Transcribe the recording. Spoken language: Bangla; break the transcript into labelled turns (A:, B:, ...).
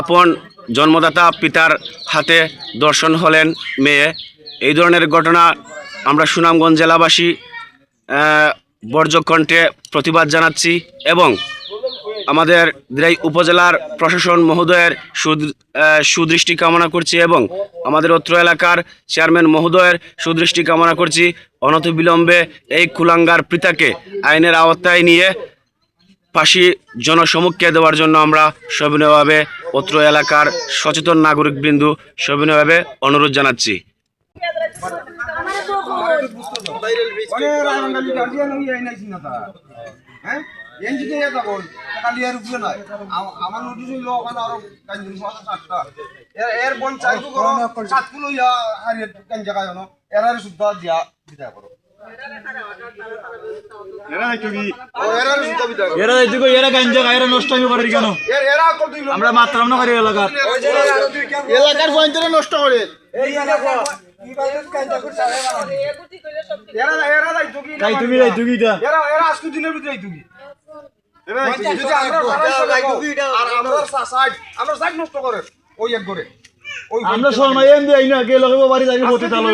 A: আপন জন্মদাতা পিতার হাতে দর্শন হলেন মেয়ে। এই ধরনের ঘটনা আমরা সুনামগঞ্জ জেলাবাসী বর্জ্যকণ্ঠে প্রতিবাদ জানাচ্ছি এবং আমাদের দিরাই উপজেলার প্রশাসন মহোদয়ের সুদৃষ্টি কামনা করছি এবং আমাদের অত্র এলাকার চেয়ারম্যান মহোদয়ের সুদৃষ্টি কামনা করছি। অনতিবিলম্বে এই কুলাঙ্গার পিতাকে আইনের আওতায় নিয়ে ফাঁসি জনসমুখে দেওয়ার জন্য আমরা সবিনয়ভাবে অত্র এলাকার সচেতন নাগরিক বিন্দু সবিনয়ভাবে অনুরোধ জানাচ্ছি।
B: অরে রাজনগালি গার্ডিয়ান হই আই নাইছি না তা হ্যাঁ আমার নোটিশ হইল ওখানে আরও সাতটা। এর বন চাইব করো সাত ইয়া হারিয়ে কান জায়গা জানো এরারে শুদ্ধ দিয়া বিদায় করো।
C: এরা দেখো এরা গাঞ্জা এরা নষ্ট আমি করে কেন? আমরা মাত্রাম না করি এলাকার।
B: এলাকার পয়েন্টে নষ্ট করে।
C: তাই তুমি
B: এরা এরা আজকে দিনের ভিতরে যদি আমরা সাইড নষ্ট করে ওই এক করে
C: আমরা শর্মা এম দিই না কে লগে বাড়ি যাবি হতে তালো